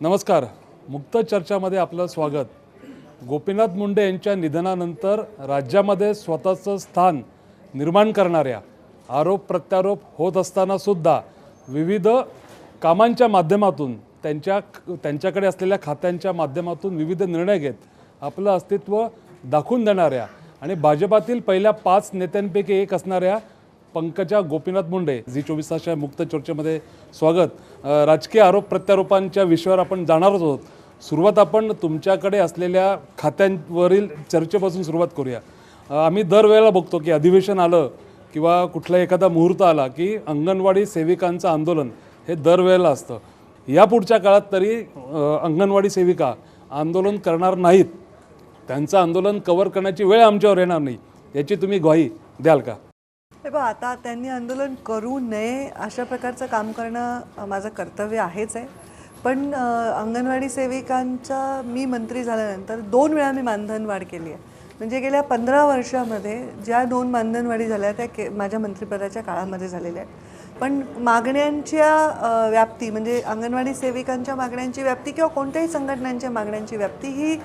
नमस्कार. मुक्त चर्चामध्ये आपलं स्वागत. गोपीनाथ मुंडे यांच्या निधनानंतर राज्यामध्ये स्वतःचं स्थान निर्माण करणाऱ्या आरोप प्रत्यारोप होत असताना सुद्धा विविध कामांच्या माध्यमातून त्यांच्या त्यांच्याकडे असलेल्या खात्यांच्या माध्यमातून विविध निर्णय घेत आपलं अस्तित्व दाखवून देणाऱ्या आणि भाजपातील पहिल्या पाच नेत्यांपैकी एक असणाऱ्या पंकजा गोपीनाथ मुंडे झी चोवीस तासच्या मुक्त चर्चेमध्ये स्वागत. राजकीय आरोप प्रत्यारोपांच्या विषयावर आपण जाणारच आहोत. सुरुवात आपण तुमच्याकडे असलेल्या खात्यांवरील चर्चेपासून सुरुवात करूया. आम्ही दरवेळेला बघतो की अधिवेशन आलं किंवा कुठला एखादा मुहूर्त आला की अंगणवाडी सेविकांचं आंदोलन हे दरवेळेला असतं. या पुढच्या काळात तरी अंगणवाडी सेविका आंदोलन करणार नाहीत. त्यांचं आंदोलन कव्हर करण्याची वेळ आमच्यावर येणार नाही. याची तुम्ही ग्वाही द्याल का? हे बघ आता त्यांनी आंदोलन करू नये अशा प्रकारचं काम करणं माझं कर्तव्य आहेच आहे. पण अंगणवाडी सेविकांच्या मी मंत्री झाल्यानंतर दोन वेळा मी मानधनवाढ केली आहे. म्हणजे गेल्या पंधरा वर्षामध्ये ज्या दोन मानधनवाढी झाल्या त्या के माझ्या मंत्रिपदाच्या काळामध्ये झालेल्या आहेत. पण मागण्यांच्या व्याप्ती म्हणजे अंगणवाडी सेविकांच्या मागण्यांची व्याप्ती किंवा कोणत्याही संघटनांच्या मागण्यांची व्याप्ती ही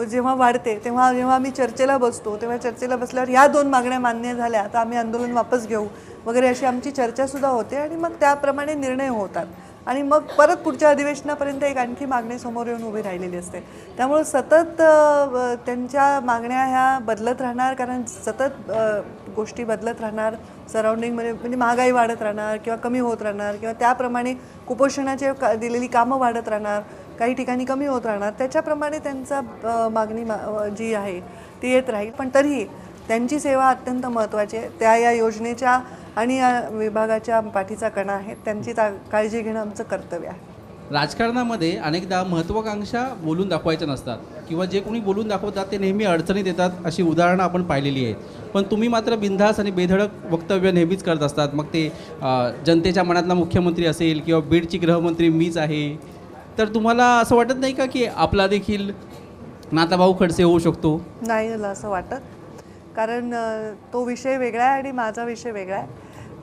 जेव्हा वाढते तेव्हा जेव्हा आम्ही चर्चेला बसतो तेव्हा चर्चेला बसल्यावर ह्या दोन मागण्या मान्य झाल्या तर आम्ही आंदोलन वापस घेऊ वगैरे अशी आमची चर्चासुद्धा होते आणि मग त्याप्रमाणे निर्णय होतात. आणि मग परत पुढच्या अधिवेशनापर्यंत एक आणखी मागणी समोर येऊन उभी राहिलेली असते. त्यामुळं सतत त्यांच्या मागण्या ह्या बदलत राहणार कारण सतत गोष्टी बदलत राहणार सराउंडिंगमध्ये म्हणजे महागाई वाढत राहणार किंवा कमी होत राहणार किंवा त्याप्रमाणे कुपोषणाचे का दिलेली कामं वाढत राहणार काही ठिकाणी कमी होत राहणार. त्याच्याप्रमाणे त्यांचा मागणी मा जी आहे ती येत राहील. पण तरीही त्यांची सेवा अत्यंत महत्त्वाची आहे. त्या या योजनेच्या आणि या विभागाच्या पाठीचा कणा आहे. त्यांची ता काळजी घेणं आमचं कर्तव्य आहे. राजकारणामध्ये अनेकदा महत्त्वाकांक्षा बोलून दाखवायच्या नसतात. किंवा जे कोणी बोलून दाखवतात ते नेहमी अडचणीत येतात अशी उदाहरणं आपण पाहिलेली आहेत. पण तुम्ही मात्र बिनधास आणि बेधडक वक्तव्य नेहमीच करत असतात. मग ते जनतेच्या मनातला मुख्यमंत्री असेल किंवा बीडची गृहमंत्री मीच आहे तर तुम्हाला असं वाटत नाही का की आपला देखील नाताभाऊ खडसे होऊ शकतो? नाही मला असं वाटत. कारण अ, तो विषय वेगळा आहे आणि माझा विषय वेगळा आहे.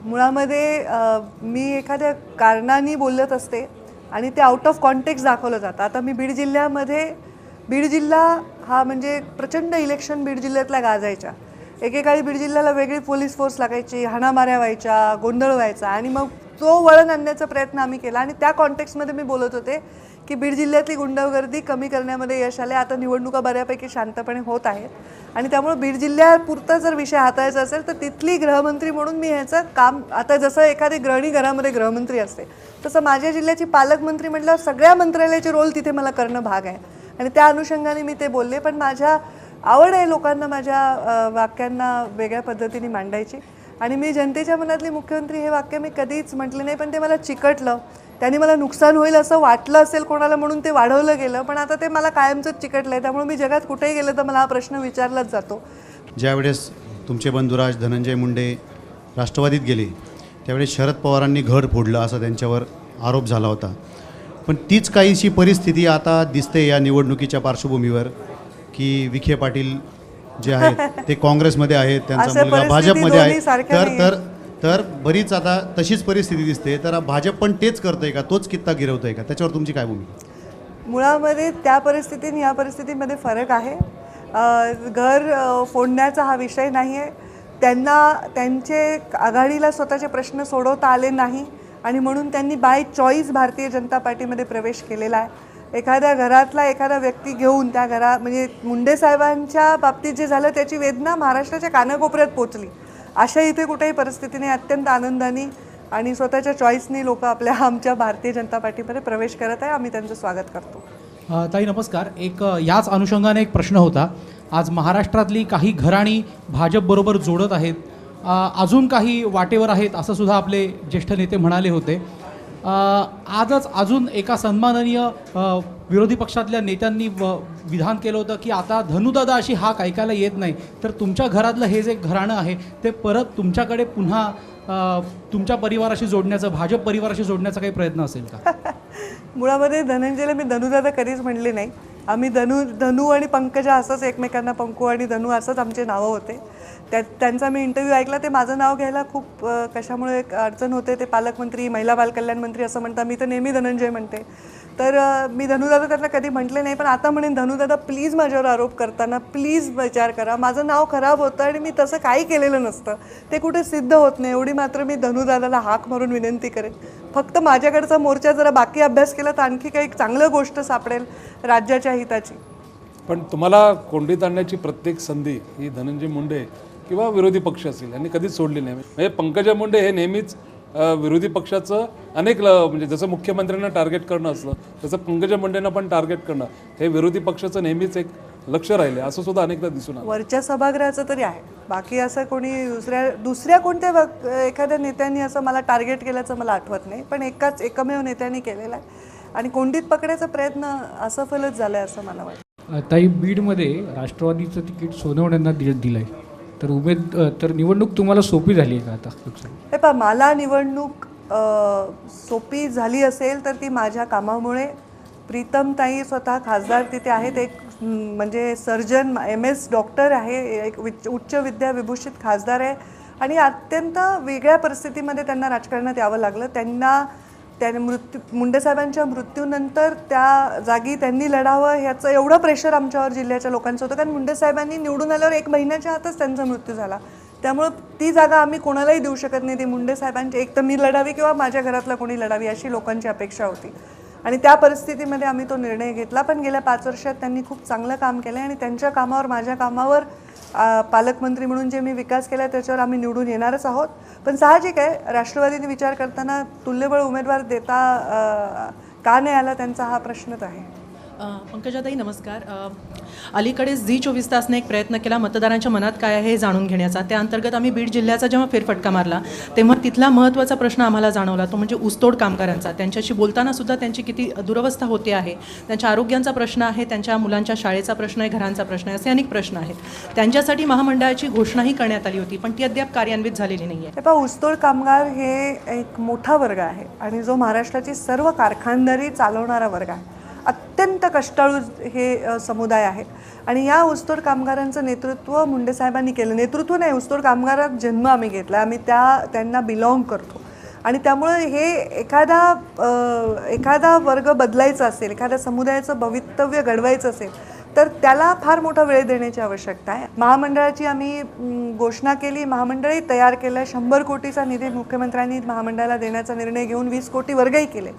मुळामध्ये अ, मी एखाद्या कारणाने बोलत असते आणि ते आउट ऑफ कॉन्टेक्स्ट दाखवलं जातं. आता मी बीड जिल्ह्यामध्ये बीड जिल्हा हा म्हणजे प्रचंड इलेक्शन बीड जिल्ह्यातल्या गाजायच्या. एकेकाळी बीड जिल्ह्याला वेगळी पोलीस फोर्स लागायची हाणामाऱ्या व्हायच्या गोंधळ व्हायचा आणि मग तो वळण आणण्याचा प्रयत्न आम्ही केला आणि त्या कॉन्टेक्स्टमध्ये मी बोलत होते की बीड जिल्ह्यातली गुंडगर्दी कमी करण्यामध्ये यश आले आता निवडणुका बऱ्यापैकी शांतपणे होत आहेत. आणि त्यामुळे बीड जिल्ह्यापुरता जर विषय हाताळायचा असेल तर तिथली गृहमंत्री म्हणून मी ह्याचं काम आता जसं एखादी गृहिणी घरामध्ये गृहमंत्री असते तसं माझ्या जिल्ह्याची पालकमंत्री म्हटल्यावर सगळ्या मंत्रालयाचे रोल तिथे मला करणं भाग आहे. आणि त्या अनुषंगाने मी ते बोलले. पण माझ्या आवड आहे लोकांना माझ्या वाक्यांना वेगळ्या पद्धतीने मांडायची. आणि मी जनतेच्या मनातली मुख्यमंत्री हे वाक्य मी कधीच म्हटले नाही पण ते मला चिकटलं. त्यांनी मला नुकसान होईल असं वाटलं असेल कोणाला म्हणून ते वाढवलं गेलं पण आता ते मला कायमचंच चिकटलं आहे त्यामुळे मी जगात कुठेही गेलं तर मला हा प्रश्न विचारलाच जातो. ज्यावेळेस तुमचे बंधुराज धनंजय मुंडे राष्ट्रवादीत गेले त्यावेळेस शरद पवारांनी घड फोडलं असा त्यांच्यावर आरोप झाला होता. पण तीच काहीशी परिस्थिती आता दिसते या निवडणुकीच्या पार्श्वभूमीवर की विखे पाटील जे आहेत ते काँग्रेसमध्ये आहेत त्यांचा मुलगा परिस्थिती भाजपमध्ये दोन्ही आहे. सारख्या तर तर तर बरीच आता तशीच परिस्थिती दिसते. तर भाजप पण तेच करतंय का? तोच कित्ता गिरवतोय का? त्याच्यावर तुमची काय भूमिका? मुळामध्ये त्या परिस्थितीत ह्या परिस्थितीमध्ये फरक आहे. अ, घर अ, फोडण्याचा हा विषय नाही आहे त्यांना त्यांचे आघाडीला स्वतःचे प्रश्न सोडवता आले नाही आणि म्हणून त्यांनी बाय चॉईस भारतीय जनता पार्टीमध्ये प्रवेश केलेला आहे. एखाद्या घरातला एखादा व्यक्ती घेऊन त्या घरा म्हणजे मुंडे साहेबांच्या बाबतीत जे झालं त्याची वेदना महाराष्ट्राच्या कानाकोपऱ्यात पोचली. अशा इथे कुठेही परिस्थितीने अत्यंत आनंदाने आणि स्वतःच्या चॉईसनी लोक आपल्या आमच्या भारतीय जनता पार्टीमध्ये प्रवेश करत आहे. आम्ही त्यांचं स्वागत करतो. ताई नमस्कार. एक याच अनुषंगाने एक प्रश्न होता. आज महाराष्ट्रातली काही घराणी भाजपबरोबर जोडत आहेत. अजून काही वाटेवर आहेत असं सुद्धा आपले ज्येष्ठ नेते म्हणाले होते. आजच अजून एका सन्माननीय विरोधी पक्षातल्या नेत्यांनी विधान केलं होतं की आता धनुदादा अशी हाक ऐकायला येत नाही. तर तुमच्या घरातलं हे जे घराणं आहे ते परत तुमच्याकडे पुन्हा तुमच्या परिवाराशी जोडण्याचं भाजप परिवाराशी जोडण्याचा काही प्रयत्न असेल का? मुळामध्ये धनंजयला मी धनुदादा कधीच म्हणले नाही. आम्ही धनु धनु आणि पंकजा असंच एकमेकांना पंकू आणि धनु असंच आमचे नावं होते. त्या त्यांचा मी इंटरव्ह्यू ऐकला ते माझं नाव घ्यायला खूप कशामुळे एक अडचण होते ते पालकमंत्री महिला बालकल्याण मंत्री असं म्हणता मी तर नेहमी धनंजय म्हणते. तर मी धनुदादा त्यांना कधी म्हटले नाही पण आता म्हणेन धनुदादा प्लीज माझ्यावर आरोप करताना प्लीज विचार करा. माझं नाव खराब होतं आणि मी तसं काही केलेलं नसतं. ते कुठे सिद्ध होत नाही. एवढी मात्र मी धनुदादाला हाक मारून विनंती करेन. फक्त माझ्याकडचा मोर्चा जरा बाकी अभ्यास केला तर आणखी काही चांगलं गोष्ट सापडेल राज्याच्या हिताची. पण तुम्हाला कोंडीत आणण्याची प्रत्येक संधी ही धनंजय मुंडे किंवा विरोधी पक्ष असेल यांनी कधीच सोडली नाही. म्हणजे पंकजा मुंडे हे नेहमीच विरोधी पक्षाचं अनेक ल म्हणजे जसं मुख्यमंत्र्यांना टार्गेट करणं असलं तसं पंकजा मुंडेंना पण टार्गेट करणं हे विरोधी पक्षाचं नेहमीच एक लक्ष राहिले असं सुद्धा अनेकदा दिसून आलं. वरच्या सभागृहाचं तरी आहे. बाकी असं कोणी दुसऱ्या दुसऱ्या कोणत्या एखाद्या नेत्यांनी असं मला टार्गेट केल्याचं मला आठवत नाही पण एकाच एकमेव नेत्यांनी केलेला आहे. आणि कोंडीत पकडायचा प्रयत्न असफलच झालाय असं मला वाटतं. ताई बीडमध्ये राष्ट्रवादीचं तिकीट सोनवण्यांना दिलं आहे तर उमेद तर निवडणूक तुम्हाला सोपी झाली आहे का आता? हे पहा मला निवडणूक सोपी झाली असेल तर ती माझ्या कामामुळे. प्रीतमताई स्वतः खासदार तिथे आहेत. एक म्हणजे सर्जन एम एस डॉक्टर आहे. एक उच्च विद्या विभूषित खासदार आहे. आणि अत्यंत वेगळ्या परिस्थितीमध्ये त्यांना राजकारणात यावं लागलं. त्यांना त्याने मृत्यू मुंडेसाहेबांच्या मृत्यूनंतर त्या जागी त्यांनी लढावं ह्याचं एवढं प्रेशर आमच्यावर जिल्ह्याच्या लोकांचं होतं. कारण मुंडेसाहेबांनी निवडून आल्यावर एक महिन्याच्या आतच त्यांचा मृत्यू झाला. त्यामुळं ती जागा आम्ही कोणालाही देऊ शकत नाही. ती मुंडे साहेबांची एक तर मी लढावी किंवा माझ्या घरातलं कोणी लढावी अशी लोकांची अपेक्षा होती. आणि त्या परिस्थितीमध्ये आम्ही तो निर्णय घेतला. पण गेल्या पाच वर्षात त्यांनी खूप चांगलं काम केलं आणि त्यांच्या कामावर माझ्या कामावर पालकमंत्री म्हणून जे मी विकास केला त्याच्यावर आम्ही निवडून येणारच आहोत. पण साहजिक आहे राष्ट्रवादीने विचार करताना तुल्यबळ उमेदवार देता का नाही आला त्यांचा हा प्रश्नच आहे. पंकजाताई नमस्कार. अलीकडेच झी चोवीस तासने एक प्रयत्न केला. मतदारांच्या मनात काय आहे हे जाणून घेण्याचा. त्या अंतर्गत आम्ही बीड जिल्ह्याचा जेव्हा फेरफटका मारला तेव्हा तिथला महत्त्वाचा प्रश्न आम्हाला जाणवला. तो म्हणजे ऊसतोड कामगारांचा. त्यांच्याशी बोलताना सुद्धा त्यांची किती दुरवस्था होते आहे. त्यांच्या आरोग्यांचा प्रश्न आहे त्यांच्या मुलांच्या शाळेचा प्रश्न आहे घरांचा प्रश्न आहे असे अनेक प्रश्न आहेत. त्यांच्यासाठी महामंडळाची घोषणाही करण्यात आली होती पण ती अद्याप कार्यान्वित झालेली नाही आहे ऊसतोड कामगार हे एक मोठा वर्ग आहे आणि जो महाराष्ट्राची सर्व कारखानदारी चालवणारा वर्ग आहे. अत्यंत कष्टाळू हे समुदाय आहे आणि या ऊसतोड कामगारांचं नेतृत्व मुंडे साहेबांनी केलं. नेतृत्व नाही ऊसतोड कामगारात जन्म आम्ही घेतला. आम्ही त्या त्यांना बिलॉंग करतो. आणि त्यामुळे हे एखादा एखादा वर्ग बदलायचा असेल एखाद्या समुदायाचं भवितव्य घडवायचं असेल तर त्याला फार मोठा वेळ देण्याची आवश्यकता आहे. महामंडळाची आम्ही घोषणा केली. महामंडळही तयार केलं. शंभर कोटीचा निधी मुख्यमंत्र्यांनी महामंडळाला देण्याचा निर्णय घेऊन वीस कोटी वर्गही केले.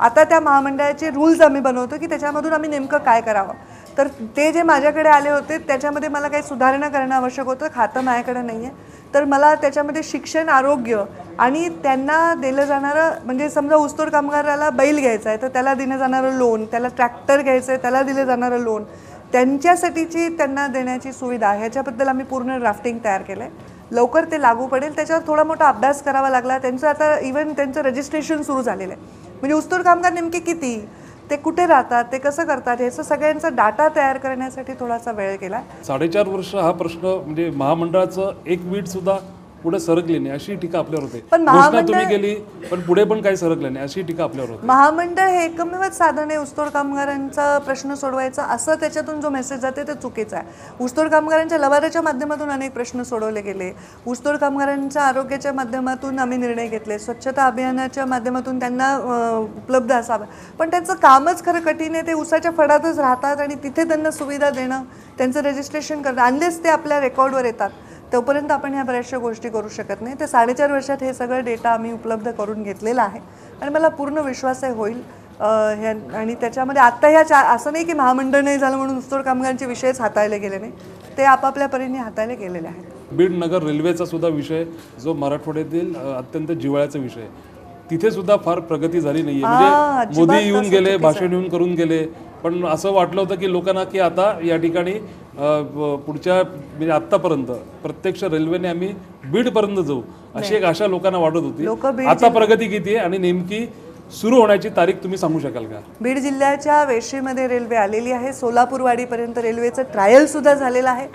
आता त्या महामंडळाचे रूल्स आम्ही बनवतो की त्याच्यामधून आम्ही नेमकं काय करावं. तर ते जे माझ्याकडे आले होते त्याच्यामध्ये मला काही सुधारणा करणं आवश्यक होतं खातं माझ्याकडे नाही आहे तर मला त्याच्यामध्ये शिक्षण आरोग्य आणि त्यांना दिलं जाणारं म्हणजे समजा ऊसतोड कामगाराला बैल घ्यायचा आहे तर त्याला दिलं जाणारं लोन त्याला ट्रॅक्टर घ्यायचं आहे त्याला दिलं जाणारं लोन त्यांच्यासाठीची त्यांना देण्याची सुविधा ह्याच्याबद्दल आम्ही पूर्ण ड्राफ्टिंग तयार केलं आहे लवकर ते लागू पडेल. त्याच्यावर थोडा मोठा अभ्यास करावा लागला. त्यांचं आता इवन त्यांचं रजिस्ट्रेशन सुरू झालेलं आहे. म्हणजे ऊसतोड कामगार नेमके किती? ते कुठे राहतात? ते कसं करतात? ह्याचं सगळ्यांचा डाटा तयार करण्यासाठी थोडासा वेळ गेला साडेचार वर्ष हा प्रश्न म्हणजे महामंडळाचं एक वीट सुद्धा पुढे सरकली नाही अशी टीका आपल्यावर होते. पण घोषणा महामंडळ- तुम्ही केली पण पुढे पण काही सरकलं नाही अशी टीका आपल्यावर होते. महामंडळ हे एकमेवच साधन आहे ऊसतोड कामगारांचा प्रश्न सोडवायचा असं त्याच्यातून जो मेसेज जाते ते चुकीचं आहे. ऊसतोड कामगारांच्या लवादाच्या माध्यमातून अनेक प्रश्न सोडवले गेले. ऊसतोड कामगारांच्या आरोग्याच्या माध्यमातून आम्ही निर्णय घेतले. स्वच्छता अभियानाच्या माध्यमातून त्यांना उपलब्ध असावं. पण त्यांचं कामच खरं कठीण आहे ते ऊसाच्या फडातच राहतात आणि तिथे त्यांना सुविधा देणं त्यांचं रजिस्ट्रेशन करणं अनलेस ते आपल्या रेकॉर्डवर येतात. तोपर्यंत आपण ह्या बऱ्याचशा गोष्टी करू शकत नाही. ते साडेचार वर्षात हे सगळं डेटा आम्ही उपलब्ध करून घेतलेला आहे. आणि मला पूर्ण विश्वास आहे होईल ह्या आणि त्याच्यामध्ये आत्ता ह्या चा असं नाही की महामंडळ नाही झालं म्हणून ऊसतोड कामगारांचे विषयच हाताळले गेले नाही. ते आपापल्या परीने हाताळले गेलेले आहेत. बीड नगर रेल्वेचा सुद्धा विषय जो मराठवाड्यातील अत्यंत जिव्हाळ्याचा विषय. तिथे सुद्धा फार प्रगती झाली नाहीये. हा, म्हणजे मोदी येऊन गेले भाषण येऊन करून गेले. पण असं वाटलं होतं की लोकांना की आता या ठिकाणी पुढच्या म्हणजे आतापर्यंत प्रत्यक्ष रेल्वेने आम्ही बीड पर्यंत जाऊ अशी एक आशा लोकांना वाटत होती. आता प्रगती किती आहे आणि नेमकी सुरू होण्याची तारीख तुम्ही सांगू शकाल का? बीड जिल्ह्याच्या वेशीमध्ये रेल्वे आलेली आहे. सोलापूरवाडीपर्यंत रेल्वेचं ट्रायल सुद्धा झालेलं आहे.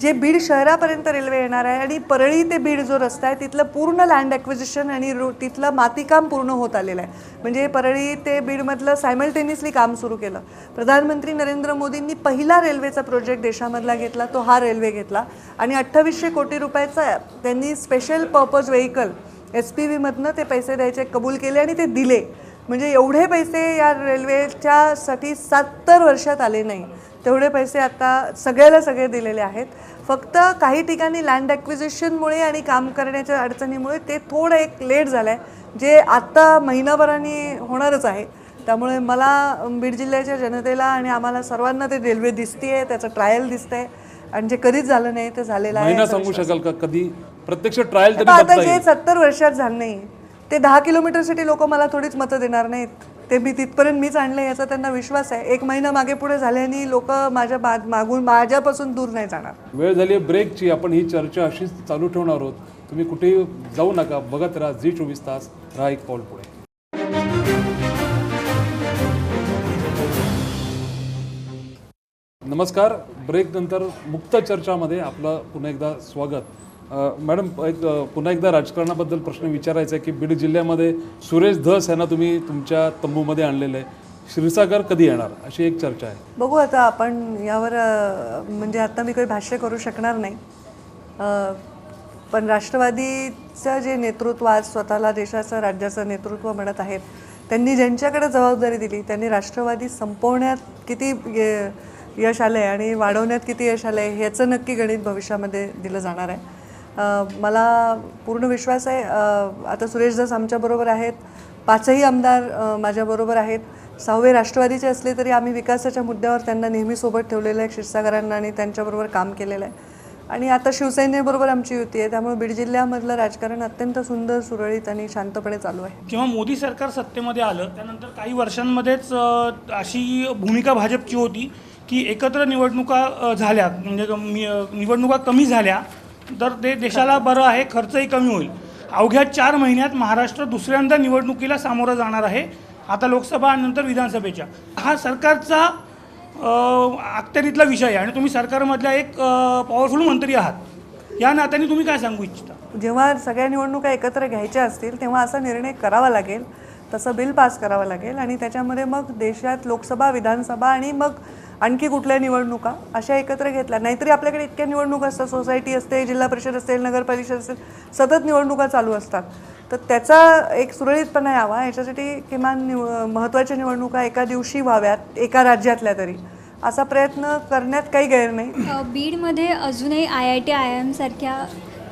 जे बीड शहरापर्यंत रेल्वे येणार आहे आणि परळी ते बीड जो रस्ता आहे तिथलं पूर्ण लँड ॲक्विजिशन आणि रो तिथलं मातीकाम पूर्ण होत आलेलं आहे. म्हणजे परळी ते बीडमधलं सायमल्टेनियसली काम सुरू केलं. प्रधानमंत्री नरेंद्र मोदींनी पहिला रेल्वेचा प्रोजेक्ट देशामधला घेतला तो हा रेल्वे घेतला. आणि अठ्ठावीसशे कोटी रुपयाचा त्यांनी special purpose vehicle S P व्हीमधनं ते पैसे द्यायचे कबूल केले आणि ते दिले. म्हणजे एवढे पैसे या रेल्वेच्यासाठी सत्तर वर्षात आले नाही. तेवढे पैसे आता सगळ्याला सगळे दिलेले आहेत. फक्त काही ठिकाणी लँड ॲक्विजिशनमुळे आणि काम करण्याच्या अडचणीमुळे ते थोडं एक लेट झालं आहे जे आत्ता महिनाभराने होणारच आहे. त्यामुळे मला बीड जिल्ह्याच्या जनतेला आणि आम्हाला सर्वांना ते रेल्वे दिसते त्याचं ट्रायल दिसतंय. आणि जे कधीच झालं नाही ते झालेलं आहे. सांगू शकाल का? कधी प्रत्यक्ष ट्रायल तरी आता बघता जे येईल. सत्तर वर्षात झालं नाही ते दहा किलोमीटरसाठी लोक मला थोडीच मतं देणार नाहीत. ते मी तिथपर्यंत मीच आणले याचा त्यांना विश्वास आहे. एक महिना मागे पुढे झाल्याने लोक माझ्या बा- मागून माझ्यापासून दूर नाही जाणार. वेळ झाली आहे ब्रेकची आपण ही चर्चा अशीच चालू ठेवणार आहोत. तुम्ही कुठेही जाऊ नका. बघत राहा झी चोवीस तास. राहा एक पाऊल पुढे. नमस्कार. ब्रेक नंतर मुक्त चर्चामध्ये आपलं पुन्हा एकदा स्वागत. मॅडम एक पुन्हा एकदा राजकारणाबद्दल प्रश्न विचारायचा आहे की बीड जिल्ह्यामध्ये सुरेश धस यांना तुम्ही तुमच्या तंबूमध्ये आणलेलं आहे. श्रीसागर कधी येणार? अशी एक चर्चा आहे. बघू आता आपण यावर म्हणजे आता मी काही भाष्य करू शकणार नाही. पण राष्ट्रवादीचं जे नेतृत्व आज स्वतःला देशाचं राज्याचं नेतृत्व म्हणत आहेत त्यांनी ज्यांच्याकडे जबाबदारी दिली त्यांनी राष्ट्रवादी संपवण्यात किती य- यश आलं आहे आणि वाढवण्यात किती यश आलं आहे ह्याचं नक्की गणित भविष्यामध्ये दिलं जाणार आहे. मला पूर्ण विश्वास आहे. आता सुरेश दास आमच्याबरोबर आहेत पाचही आमदार माझ्याबरोबर आहेत. सहावे राष्ट्रवादीचे असले तरी आम्ही विकासाच्या मुद्द्यावर त्यांना नेहमी सोबत ठेवलेलं आहे क्षीरसागरांना आणि त्यांच्याबरोबर काम केलेलं आहे. आणि आता शिवसेनेबरोबर आमची युती आहे त्यामुळे बीड जिल्ह्यामधलं राजकारण अत्यंत सुंदर सुरळीत आणि शांतपणे चालू आहे. जेव्हा मोदी सरकार सत्तेमध्ये आलं त्यानंतर काही वर्षांमध्येच अशी भूमिका भाजपची होती की एकत्र निवडणुका झाल्या. म्हणजे निवडणुका कमी झाल्या तर ते देशाला बरं आहे खर्चही कमी होईल. अवघ्या चार महिन्यात महाराष्ट्र दुसऱ्यांदा निवडणुकीला सामोरं जाणार आहे. आता लोकसभा आणि नंतर विधानसभेच्या. हा सरकारचा अखत्यारीतला विषय आहे आणि तुम्ही सरकारमधल्या एक पॉवरफुल मंत्री आहात. या नात्याने तुम्ही काय सांगू इच्छिता? जेव्हा सगळ्या निवडणुका एकत्र घ्यायच्या असतील तेव्हा असा निर्णय करावा लागेल. तसं बिल पास करावं लागेल आणि त्याच्यामध्ये मग देशात लोकसभा विधानसभा आणि मग आणखी कुठल्या निवडणुका? अशा एकत्र घेतल्या. नाहीतरी आपल्याकडे इतक्या निवडणुका असतात. सोसायटी असते जिल्हा परिषद असेल नगर परिषद असेल सतत निवडणुका चालू असतात. तर त्याचा एक सुरळीतपणा यावा. याच्यासाठी किमान निव महत्त्वाच्या निवडणुका एका दिवशी व्हाव्यात एका राज्यातल्या तरी. असा प्रयत्न करण्यात काही गैर नाही. बीडमध्ये अजूनही आय आय टी आय एमसारख्या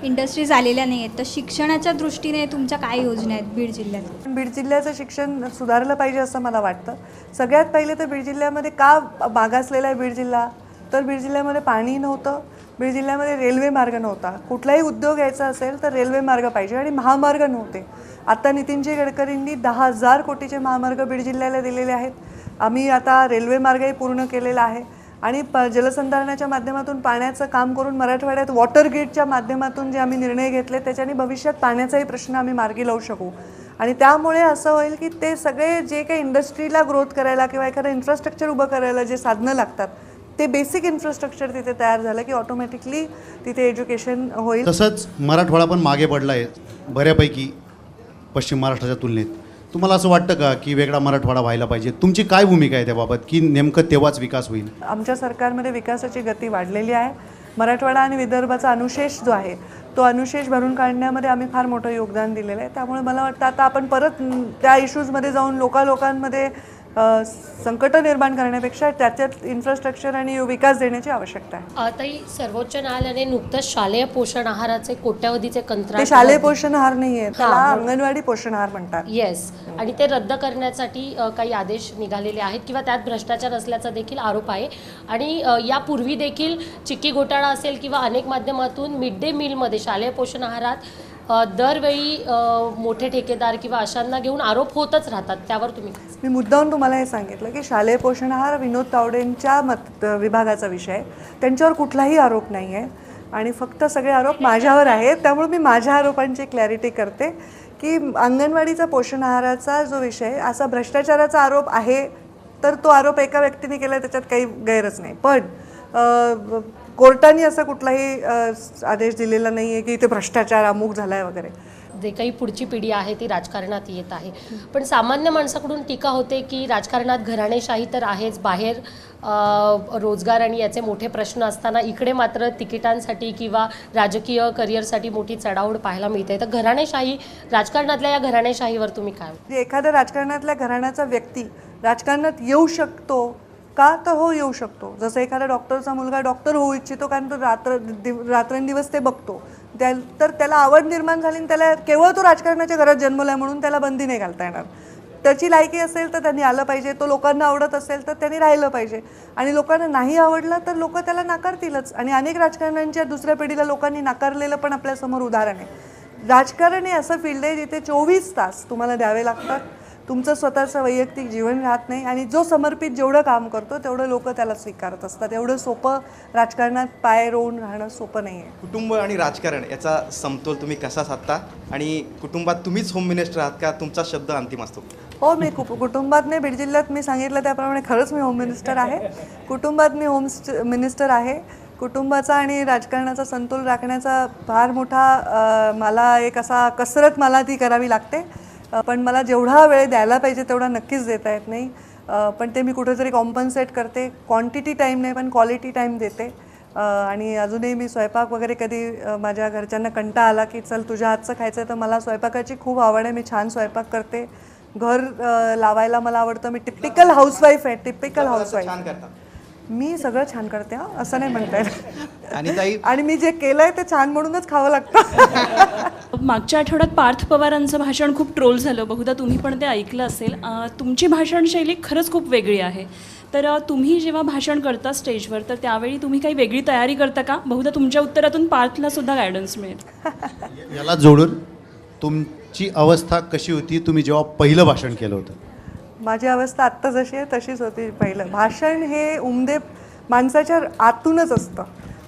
इंडस्ट्रीज आलेल्या नाही आहेत तर शिक्षणाच्या दृष्टीने तुमच्या काय योजना आहेत बीड जिल्ह्यात? बीड जिल्ह्याचं शिक्षण सुधारलं पाहिजे असं मला वाटतं. सगळ्यात पहिले तर बीड जिल्ह्यामध्ये का मागासलेला आहे बीड जिल्हा? तर बीड जिल्ह्यामध्ये पाणी नव्हतं. बीड जिल्ह्यामध्ये रेल्वे मार्ग नव्हता. कुठलाही उद्योग यायचा असेल तर रेल्वे मार्ग पाहिजे आणि महामार्ग नव्हते. आता नितीनजी गडकरींनी दहा हजार कोटीचे महामार्ग बीड जिल्ह्याला दिलेले आहेत. आम्ही आता रेल्वे मार्गही पूर्ण केलेला आहे. आणि प जलसंधारणाच्या माध्यमातून पाण्याचं काम करून मराठवाड्यात वॉटर गेटच्या माध्यमातून जे आम्ही निर्णय घेतले त्याच्याने भविष्यात पाण्याचाही प्रश्न आम्ही मार्गी लावू शकू. आणि त्यामुळे असं होईल की ते सगळे जे काही इंडस्ट्रीला ग्रोथ करायला किंवा एखादं इन्फ्रास्ट्रक्चर उभं करायला जे साधनं लागतात ते बेसिक इन्फ्रास्ट्रक्चर तिथे तयार झालं की ऑटोमॅटिकली तिथे एज्युकेशन होईल. तसंच मराठवाडा पण मागे पडला आहे बऱ्यापैकी पश्चिम महाराष्ट्राच्या तुलनेत. तुम्हाला असं वाटतं का की वेगळा मराठवाडा व्हायला पाहिजे? तुमची काय भूमिका आहे त्याबाबत? की नेमकं तेव्हाच विकास होईल? आमच्या सरकारमध्ये विकासाची गती वाढलेली आहे. मराठवाडा आणि विदर्भाचा अनुशेष जो आहे तो अनुशेष भरून काढण्यामध्ये आम्ही फार मोठं योगदान दिलेलं आहे. त्यामुळे मला वाटतं आता आपण परत त्या इश्यूजमध्ये जाऊन लोकालोकांमध्ये अ, संकट निर्माण करण्यापेक्षा त्याच्यात इन्फ्रास्ट्रक्चर आणि विकास देण्याची आवश्यकता आहे. ताई सर्वोच्च न्यायालयाने नुकतंच शालेय पोषण आहाराचे कोट्यावधीचे कंत्राट शालेय पोषण आहार नाही आहे त्याला. अंगणवाडी पोषण आहार म्हणतात. येस आणि ते रद्द करण्यासाठी काही आदेश निघालेले आहेत किंवा त्यात भ्रष्टाचार असल्याचा देखील आरोप आहे. आणि यापूर्वी देखील चिक्की घोटाळा असेल किंवा अनेक माध्यमातून मिड डे मीलमध्ये शालेय पोषण आहारात दरवेळी मोठे ठेकेदार किंवा अशांना घेऊन आरोप होतच राहतात. त्यावर तुम्ही मी मुद्दाहून तुम्हाला हे सांगितलं की शालेय पोषण आहार विनोद तावडेंच्या मत विभागाचा विषय त्यांच्यावर कुठलाही आरोप नाही आहे आणि फक्त सगळे आरोप माझ्यावर आहेत. त्यामुळे मी माझ्या आरोपांची क्लॅरिटी करते की अंगणवाडीचा पोषण आहाराचा जो विषय असा भ्रष्टाचाराचा आरोप आहे तर तो आरोप एका व्यक्तीने केला त्याच्यात काही गैरच नाही. पण कोर्टाने असा कुठलाही आदेश दिलेला नाही आहे की इथे भ्रष्टाचार अमुक झाला आहे वगैरे. जे काही पुढची पिढी आहे ती राजकारणात येत आहे. पण सामान्य माणसाकडून टीका होते की राजकारणात घराणेशाही तर आहेच. बाहेर रोजगार आणि याचे मोठे प्रश्न असताना इकडे मात्र तिकिटांसाठी किंवा राजकीय करिअरसाठी मोठी चढाओढ पाहायला मिळते. तर घराणेशाही राजकारणातल्या या घराणेशाहीवर तुम्ही काय? म्हणजे एखाद्या राजकारणातल्या घराण्याचा व्यक्ती राजकारणात येऊ शकतो का तर हो येऊ शकतो. जसं एखादा डॉक्टरचा मुलगा डॉक्टर होऊ इच्छितो कारण तो रात्र दिव रात्रंदिवस ते बघतो. त्या तर त्याला आवड निर्माण झाली आणि त्याला केवळ तो राजकारणाच्या घरात जन्मला म्हणून त्याला बंदी नाही घालता येणार. त्याची लायकी असेल तर त्यांनी आलं पाहिजे. तो लोकांना आवडत असेल तर त्यांनी राहिलं पाहिजे. आणि लोकांना नाही आवडलं तर लोक त्याला नाकारतीलच. आणि अनेक राजकारण्यांच्या दुसऱ्या पिढीला लोकांनी नाकारलेलं पण आपल्यासमोर उदाहरण आहे. राजकारण हे असं फील्ड आहे जिथे चोवीस तास तुम्हाला द्यावे लागतात. तुमचं स्वतःचं वैयक्तिक जीवन राहत नाही आणि जो समर्पित जेवढं काम करतो तेवढं लोक त्याला स्वीकारत असतात. एवढं सोपं राजकारणात पाय रोवून राहणं सोपं नाही आहे कुटुंब आणि राजकारण याचा समतोल तुम्ही कसा साधता? आणि कुटुंबात तुम्हीच होम मिनिस्टर आहात का? तुमचा शब्द अंतिम असतो. हो मी कु कुटुंबात नाही बीड जिल्ह्यात मी सांगितलं त्याप्रमाणे खरंच मी होम मिनिस्टर आहे. कुटुंबात मी होम मिनिस्टर आहे. कुटुंबाचा आणि राजकारणाचा समतोल राखण्याचा फार मोठा मला एक असा कसरत मला ती करावी लागते. पण मला जेवढा वेळ द्यायला पाहिजे तेवढा नक्कीच देता येत नाही. पण ते मी कुठेतरी कॉम्पन्सेट करते. क्वांटिटी टाईम नाही पण क्वालिटी टाईम देते. आणि अजूनही मी स्वयंपाक वगैरे कधी माझ्या घरच्यांना कंटा आला की चल तुझ्या हातचं खायचं आहे तर मला स्वयंपाकाची खूप आवड आहे. मी छान स्वयंपाक करते. घर लावायला मला आवडतं. मी टिपिकल हाऊसवाईफ आहे. टिपिकल हाऊसवाईफ मी सगळं छान करते हा. असं नाही म्हणता येत. आणि ताई आणि मी जे केलंय ते छान म्हणूनच खावं लागतं. मागच्या आठवड्यात पार्थ पवारांचं भाषण खूप ट्रोल झालं. बहुधा तुम्ही पण ते ऐकलं असेल. तुमची भाषण शैली खरंच खूप वेगळी आहे. तर तुम्ही जेव्हा भाषण करता स्टेजवर तर त्यावेळी तुम्ही काही वेगळी तयारी करता का? बहुधा तुमच्या उत्तरातून पार्थला सुद्धा गायडन्स मिळेल. याला जोडून तुमची अवस्था कशी होती? तुम्ही जेव्हा पहिलं भाषण केलं होतं. माझी अवस्था आत्ता जशी आहे तशीच होती पहिलं. भाषण हे उमदे माणसाच्या आतूनच असतं.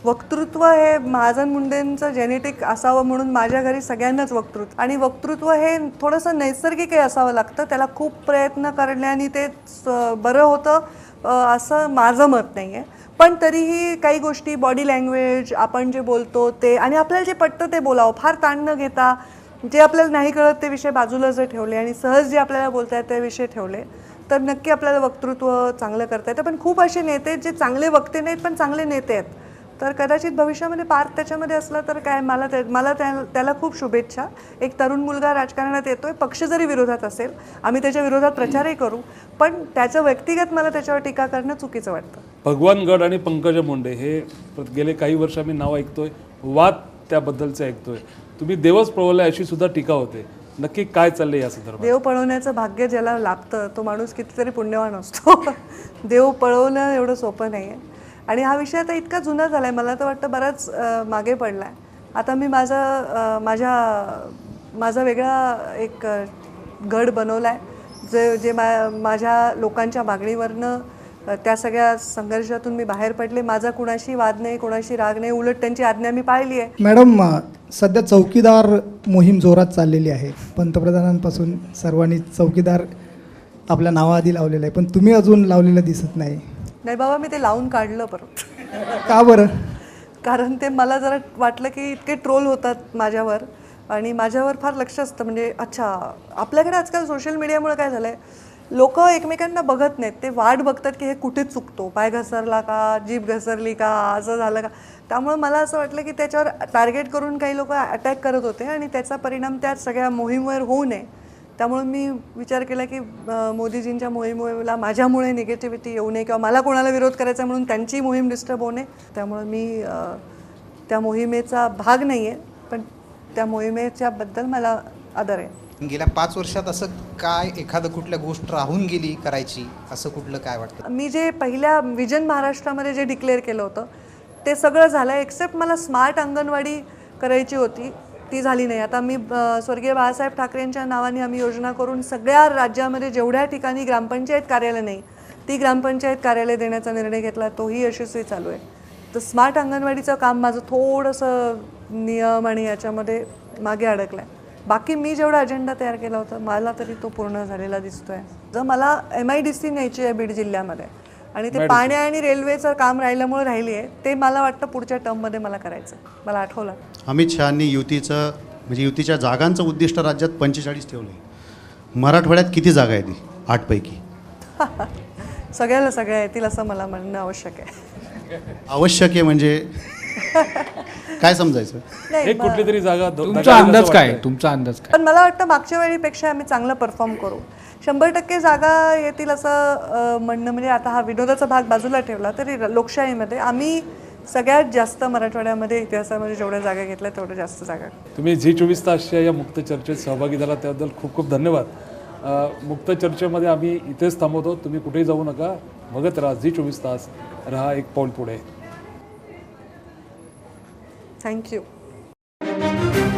वक्तृत्व हे महाजन मुंडेंचं जेनेटिक असावं म्हणून माझ्या घरी सगळ्यांनाच वक्तृत्व. आणि वक्तृत्व हे थोडंसं नैसर्गिकही असावं लागतं. त्याला खूप प्रयत्न करण्याने ते स- बरं होतं असं माझं मत नाही आहे पण तरीही काही गोष्टी बॉडी लँग्वेज आपण जे बोलतो ते आणि आपल्याला जे पटतं ते बोलावं. फार ताण न घेता जे आपल्याला नाही कळत ते विषय बाजूला जर ठेवले आणि सहज जे आपल्याला बोलता आहेत ते विषय ठेवले तर नक्की आपल्याला वक्तृत्व चांगलं करता येतं. पण खूप असे नेते आहेत जे चांगले वक्ते नाहीत पण चांगले नेते आहेत. तर कदाचित भविष्यामध्ये पार्थ त्याच्यामध्ये असला तर काय मला त्या मला त्या त्याला खूप शुभेच्छा. एक तरुण मुलगा राजकारणात येतोय पक्ष जरी विरोधात असेल आम्ही त्याच्या विरोधात प्रचारही करू पण त्याचं व्यक्तिगत मला त्याच्यावर टीका करणं चुकीचं वाटतं. भगवान गड आणि पंकजा मुंडे हे गेले काही वर्ष आम्ही नाव ऐकतोय वाद त्याबद्दलचं ऐकतोय. तुम्ही देवच पळवला अशी सुद्धा टीका होते. नक्की काय चाललंय या संदर्भात? देव पळवण्याचं भाग्य ज्याला लाभतं तो माणूस कितीतरी पुण्यवान असतो. देव पळवणं एवढं सोपं नाही आहे आणि हा विषय आता इतका जुना झाला आहे मला तर वाटतं बराच मागे पडला आहे आता मी माझा माझ्या माझा वेगळा एक गड बनवला आहे जे जे मा माझ्या लोकांच्या मागणीवरनं त्या सगळ्या संघर्षातून मी बाहेर पडले. माझा कुणाशी वाद नाही कुणाशी राग नाही उलट त्यांची आज्ञा मी पाळली आहे. मॅडम सध्या चौकीदार मोहीम जोरात चाललेली आहे. पंतप्रधानांपासून सर्वांनी चौकीदार आपल्या नावाआधी लावलेलं आहे पण तुम्ही अजून लावलेलं दिसत नाही. नाही बाबा मी ते लावून काढलं परत. का बरं? कारण ते मला जरा वाटलं की इतके ट्रोल होतात माझ्यावर. आणि माझ्यावर फार लक्ष असतं. म्हणजे अच्छा आपल्याकडे आजकाल सोशल मीडियामुळे काय झालं आहे लोक एकमेकांना बघत नाहीत. ते वाट बघतात की हे कुठे चुकतो? पाय घसरला का? जीभ घसरली का? असं झालं का? त्यामुळे मला असं वाटलं की त्याच्यावर टार्गेट करून काही लोक अटॅक करत होते आणि त्याचा परिणाम त्या सगळ्या मोहीमवर होऊ नये. त्यामुळे मी विचार केला की मोदीजींच्या मोहिमेला माझ्यामुळे निगेटिव्हिटी येऊ नये किंवा मला कोणाला विरोध करायचा आहे म्हणून त्यांची मोहीम डिस्टर्ब होऊ नये. त्यामुळे मी त्या मोहिमेचा भाग नाही आहे पण त्या मोहिमेच्याबद्दल मला आदर आहे. गेल्या पाच वर्षात असं काय एखादं कुठल्या गोष्ट राहून गेली करायची? असं कुठलं काय वाटतं? मी जे पहिल्या विजन महाराष्ट्रामध्ये जे डिक्लेअर केलं होतं ते सगळं झालं एक्सेप्ट मला स्मार्ट अंगणवाडी करायची होती. ती झाली नाही. आता मी स्वर्गीय बाळासाहेब ठाकरेंच्या नावाने आम्ही योजना करून सगळ्या राज्यामध्ये जेवढ्या ठिकाणी ग्रामपंचायत कार्यालय नाही ती ग्रामपंचायत कार्यालय देण्याचा निर्णय घेतला. तोही यशस्वी चालू आहे. तर स्मार्ट अंगणवाडीचं काम माझं थोडंसं नियम आणि याच्यामध्ये मागे अडकलं आहे बाकी मी जेवढा अजेंडा तयार केला होता मला तरी तो पूर्ण झालेला दिसतोय. जर मला एम आय डी सी न्यायची आहे बीड जिल्ह्यामध्ये आणि ते पाण्या आणि रेल्वेचं काम राहिल्यामुळे राहिली आहे ते मला वाटतं पुढच्या टर्ममध्ये मला करायचं. मला आठवलं. अमित शहानी युतीचं म्हणजे युतीच्या जागांचं उद्दिष्ट राज्यात पंचेचाळीस ठेवलं आहे मराठवाड्यात किती जागा आहे ती आठपैकी. सगळ्याला सगळ्या येतील असं मला म्हणणं आवश्यक आहे. आवश्यक आहे म्हणजे? काय समजायचं? नाही एक कुठली तरी जागा दो- तुमचा दगावील असं अंदाज काय? वाटतंय. तुमचा अंदाज काय? पण मला वाटतं मागच्या वेळीपेक्षा आम्ही चांगलं परफॉर्म करू. शंभर टक्के जागा येतील असं अ, म्हणणं म्हणजे आता हा विनोदाचा भाग बाजूला ठेवला तरी र- लोकशाहीमध्ये आम्ही सगळ्यात जास्त मराठवाड्यामध्ये इतिहासामध्ये जेवढ्या जागा घेतल्या तेवढ्या जास्त जागा. तुम्ही झी चोवीस तासच्या या मुक्त चर्चेत सहभागी झाला त्याबद्दल खूप खूप धन्यवाद. अ, मुक्त चर्चेमध्ये आम्ही इथेच थांबवतो. तुम्ही कुठेही जाऊ नका. बघत राहा झी चोवीस तास. राहा एक पाऊल पुढे. Thank you.